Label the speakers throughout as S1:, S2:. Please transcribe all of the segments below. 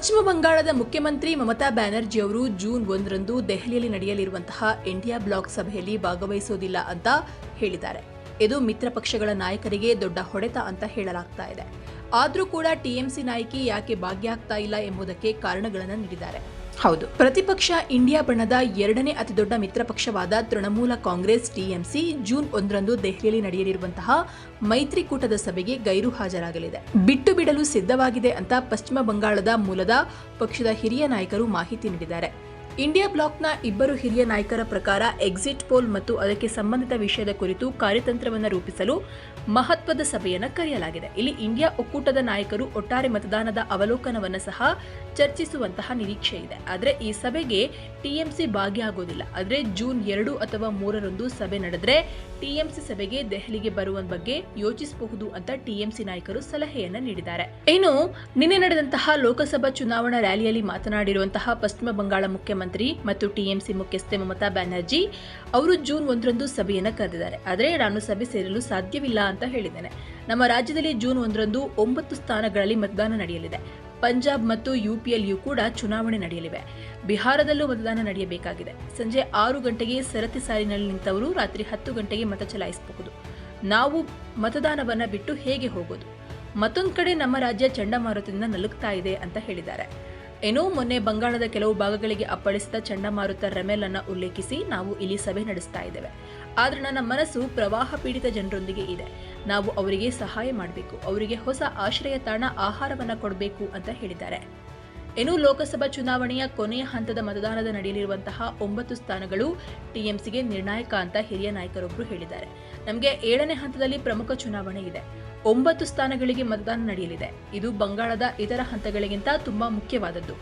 S1: ಪಶ್ಚಿಮ ಬಂಗಾಳದ ಮುಖ್ಯಮಂತ್ರಿ ಮಮತಾ ಬ್ಯಾನರ್ಜಿ ಅವರು ಜೂನ್ ಒಂದರಂದು ದೆಹಲಿಯಲ್ಲಿ ನಡೆಯಲಿರುವಂತಹ ಇಂಡಿಯಾ ಬ್ಲಾಕ್ ಸಭೆಯಲ್ಲಿ ಭಾಗವಹಿಸೋದಿಲ್ಲ ಅಂತ ಹೇಳಿದ್ದಾರೆ. ಇದು ಮಿತ್ರ ಪಕ್ಷಗಳ ನಾಯಕರಿಗೆ ದೊಡ್ಡ ಹೊಡೆತ ಅಂತ ಹೇಳಲಾಗ್ತಾ ಇದೆ. ಆದರೂ ಕೂಡ ಟಿಎಂಸಿ ನಾಯಕಿ ಯಾಕೆ ಭಾಗಿಯಾಗ್ತಾ ಇಲ್ಲ ಎಂಬುದಕ್ಕೆ ಕಾರಣಗಳನ್ನು ನೀಡಿದ್ದಾರೆ. ಹೌದು. ಪ್ರತಿಪಕ್ಷ ಇಂಡಿಯಾ ಬಣದ ಎರಡನೇ ಅತಿದೊಡ್ಡ ಮಿತ್ರ ಪಕ್ಷವಾದ ತೃಣಮೂಲ ಕಾಂಗ್ರೆಸ್ ಟಿಎಂಸಿ ಜೂನ್ ಒಂದರಂದು ದೆಹಲಿಯಲ್ಲಿ ನಡೆಯಲಿರುವಂತಹ ಮೈತ್ರಿಕೂಟದ ಸಭೆಗೆ ಗೈರು ಹಾಜರಾಗಲಿದೆ. ಬಿಟ್ಟು ಬಿಡಲು ಸಿದ್ಧವಾಗಿದೆ ಅಂತ ಪಶ್ಚಿಮ ಬಂಗಾಳದ ಮೂಲದ ಪಕ್ಷದ ಹಿರಿಯ ನಾಯಕರು ಮಾಹಿತಿ ನೀಡಿದ್ದಾರೆ. ಇಂಡಿಯಾ ಬ್ಲಾಕ್ನ ಇಬ್ಬರು ಹಿರಿಯ ನಾಯಕರ ಪ್ರಕಾರ ಎಕ್ಸಿಟ್ ಪೋಲ್ ಮತ್ತು ಅದಕ್ಕೆ ಸಂಬಂಧಿತ ವಿಷಯದ ಕುರಿತು ಕಾರ್ಯತಂತ್ರವನ್ನು ರೂಪಿಸಲು ಮಹತ್ವದ ಸಭೆಯನ್ನು ಕರೆಯಲಾಗಿದೆ. ಇಲ್ಲಿ ಇಂಡಿಯಾ ಒಕ್ಕೂಟದ ನಾಯಕರು ಒಟ್ಟಾರೆ ಮತದಾನದ ಅವಲೋಕನವನ್ನು ಸಹ ಚರ್ಚಿಸುವಂತಹ ನಿರೀಕ್ಷೆ ಇದೆ. ಆದರೆ ಈ ಸಭೆಗೆ ಟಿಎಂಸಿ ಭಾಗಿಯಾಗೋದಿಲ್ಲ. ಆದರೆ ಜೂನ್ ಎರಡು ಅಥವಾ ಮೂರರಂದು ಸಭೆ ನಡೆದರೆ ಟಿಎಂಸಿ ಸಭೆಗೆ ದೆಹಲಿಗೆ ಬರುವ ಬಗ್ಗೆ ಯೋಚಿಸಬಹುದು ಅಂತ ಟಿಎಂಸಿ ನಾಯಕರು ಸಲಹೆಯನ್ನು ನೀಡಿದ್ದಾರೆ. ಇನ್ನು ನಿನ್ನೆ ನಡೆದಂತಹ ಲೋಕಸಭಾ ಚುನಾವಣಾ ರ್ಯಾಲಿಯಲ್ಲಿ ಮಾತನಾಡಿರುವಂತಹ ಪಶ್ಚಿಮ ಬಂಗಾಳ ಮುಖ್ಯಮಂತ್ರಿ ಮತ್ತು ಟಿಎಂಸಿ ಮುಖ್ಯಸ್ಥೆ ಮಮತಾ ಬ್ಯಾನರ್ಜಿ ಅವರು ಜೂನ್ ಒಂದರಂದು ಸಭೆಯನ್ನು ಕರೆದಿದ್ದಾರೆ. ಆದರೆ ನಾನು ಸಭೆ ಸೇರಲು ಸಾಧ್ಯವಿಲ್ಲ ಅಂತ ಹೇಳಿದ್ದೇನೆ. ನಮ್ಮ ರಾಜ್ಯದಲ್ಲಿ ಜೂನ್ ಒಂದರಂದು ಒಂಬತ್ತು ಸ್ಥಾನಗಳಲ್ಲಿ ಮತದಾನ ನಡೆಯಲಿದೆ. ಪಂಜಾಬ್ ಮತ್ತು ಯುಪಿಯಲ್ಲಿಯೂ ಕೂಡ ಚುನಾವಣೆ ನಡೆಯಲಿವೆ. ಬಿಹಾರದಲ್ಲೂ ಮತದಾನ ನಡೆಯಬೇಕಾಗಿದೆ. ಸಂಜೆ ಆರು ಗಂಟೆಗೆ ಸರತಿ ಸಾಲಿನಲ್ಲಿ ನಿಂತವರು ರಾತ್ರಿ ಹತ್ತು ಗಂಟೆಗೆ ಮತ ಚಲಾಯಿಸಬಹುದು. ನಾವು ಮತದಾನವನ್ನು ಬಿಟ್ಟು ಹೇಗೆ ಹೋಗೋದು? ಮತ್ತೊಂದು ಕಡೆ ನಮ್ಮ ರಾಜ್ಯ ಚಂಡಮಾರುತದಿಂದ ನಲುಗ್ತಾ ಇದೆ ಅಂತ ಹೇಳಿದ್ದಾರೆ. ಏನೋ ಮೊನ್ನೆ ಬಂಗಾಳದ ಕೆಲವು ಭಾಗಗಳಿಗೆ ಅಪ್ಪಳಿಸಿದ ಚಂಡಮಾರುತ ರೆಮೆಲ್ ಅನ್ನ ಉಲ್ಲೇಖಿಸಿ ನಾವು ಇಲ್ಲಿ ಸಭೆ ನಡೆಸ್ತಾ ಇದ್ದೇವೆ. ಆದ್ರೆ ನನ್ನ ಮನಸ್ಸು ಪ್ರವಾಹ ಪೀಡಿತ ಜನರೊಂದಿಗೆ ಇದೆ. ನಾವು ಅವರಿಗೆ ಸಹಾಯ ಮಾಡಬೇಕು. ಅವರಿಗೆ ಹೊಸ ಆಶ್ರಯ ತಾಣ ಆಹಾರವನ್ನ ಕೊಡಬೇಕು ಅಂತ ಹೇಳಿದ್ದಾರೆ. ಇನ್ನು ಲೋಕಸಭಾ ಚುನಾವಣೆಯ ಕೊನೆಯ ಹಂತದ ಮತದಾನದ ನಡೆಯಲಿರುವಂತಹ ಒಂಬತ್ತು ಸ್ಥಾನಗಳು ಟಿಎಂಸಿಗೆ ನಿರ್ಣಾಯಕ ಅಂತ ಹಿರಿಯ ನಾಯಕರೊಬ್ಬರು ಹೇಳಿದ್ದಾರೆ. ನಮಗೆ ಏಳನೇ ಹಂತದಲ್ಲಿ ಪ್ರಮುಖ ಚುನಾವಣೆ ಇದೆ. ಒಂಬತ್ತು ಸ್ಥಾನಗಳಿಗೆ ಮತದಾನ ನಡೆಯಲಿದೆ. ಇದು ಬಂಗಾಳದ ಇತರ ಹಂತಗಳಿಗಿಂತ ತುಂಬಾ ಮುಖ್ಯವಾದದ್ದು.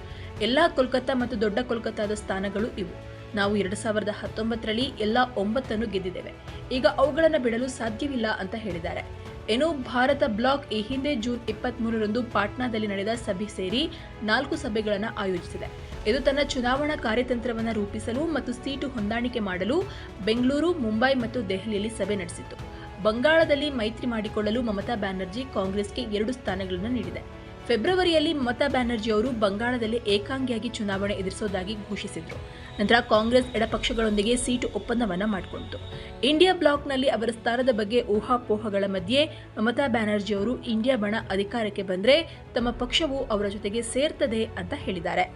S1: ಎಲ್ಲಾ ಕೋಲ್ಕತ್ತಾ ಮತ್ತು ದೊಡ್ಡ ಕೋಲ್ಕತ್ತಾದ ಸ್ಥಾನಗಳು ಇವು. ನಾವು ಎರಡು ಸಾವಿರದ ಹತ್ತೊಂಬತ್ತರಲ್ಲಿ ಎಲ್ಲ ಒಂಬತ್ತನ್ನು ಗೆದ್ದಿದ್ದೇವೆ. ಈಗ ಅವುಗಳನ್ನು ಬಿಡಲು ಸಾಧ್ಯವಿಲ್ಲ ಅಂತ ಹೇಳಿದ್ದಾರೆ. ಏನು, ಭಾರತ ಬ್ಲಾಕ್ ಈ ಹಿಂದೆ ಜೂನ್ ಇಪ್ಪತ್ತ್ ಮೂರರಂದು ಪಾಟ್ನಾದಲ್ಲಿ ನಡೆದ ಸಭೆ ಸೇರಿ ನಾಲ್ಕು ಸಭೆಗಳನ್ನು ಆಯೋಜಿಸಿದೆ. ಇದು ತನ್ನ ಚುನಾವಣಾ ಕಾರ್ಯತಂತ್ರವನ್ನು ರೂಪಿಸಲು ಮತ್ತು ಸೀಟು ಹೊಂದಾಣಿಕೆ ಮಾಡಲು ಬೆಂಗಳೂರು, ಮುಂಬೈ ಮತ್ತು ದೆಹಲಿಯಲ್ಲಿ ಸಭೆ ನಡೆಸಿತ್ತು. ಬಂಗಾಳದಲ್ಲಿ ಮೈತ್ರಿ ಮಾಡಿಕೊಳ್ಳಲು ಮಮತಾ ಬ್ಯಾನರ್ಜಿ ಕಾಂಗ್ರೆಸ್ಗೆ ಎರಡು ಸ್ಥಾನಗಳನ್ನು ನೀಡಿದೆ. ಫೆಬ್ರವರಿಯಲ್ಲಿ ಮಮತಾ ಬ್ಯಾನರ್ಜಿ ಅವರು ಬಂಗಾಳದಲ್ಲಿ ಏಕಾಂಗಿಯಾಗಿ ಚುನಾವಣೆ ಎದುರಿಸೋದಾಗಿ ಘೋಷಿಸಿದ್ರು. ನಂತರ ಕಾಂಗ್ರೆಸ್ ಎಡಪಕ್ಷಗಳೊಂದಿಗೆ ಸೀಟು ಒಪ್ಪಂದವನ್ನ ಮಾಡಿಕೊಂಡಿತು ಇಂಡಿಯಾ ಬ್ಲಾಕ್ನಲ್ಲಿ ಅವರ ಸ್ಥಾನದ ಬಗ್ಗೆ ಊಹಾಪೋಹಗಳ ಮಧ್ಯೆ ಮಮತಾ ಬ್ಯಾನರ್ಜಿ ಅವರು ಇಂಡಿಯಾ ಬಣ ಅಧಿಕಾರಕ್ಕೆ ಬಂದರೆ ತಮ್ಮ ಪಕ್ಷವು ಅವರ ಜೊತೆಗೆ ಸೇರ್ತದೆ ಅಂತ ಹೇಳಿದ್ದಾರೆ.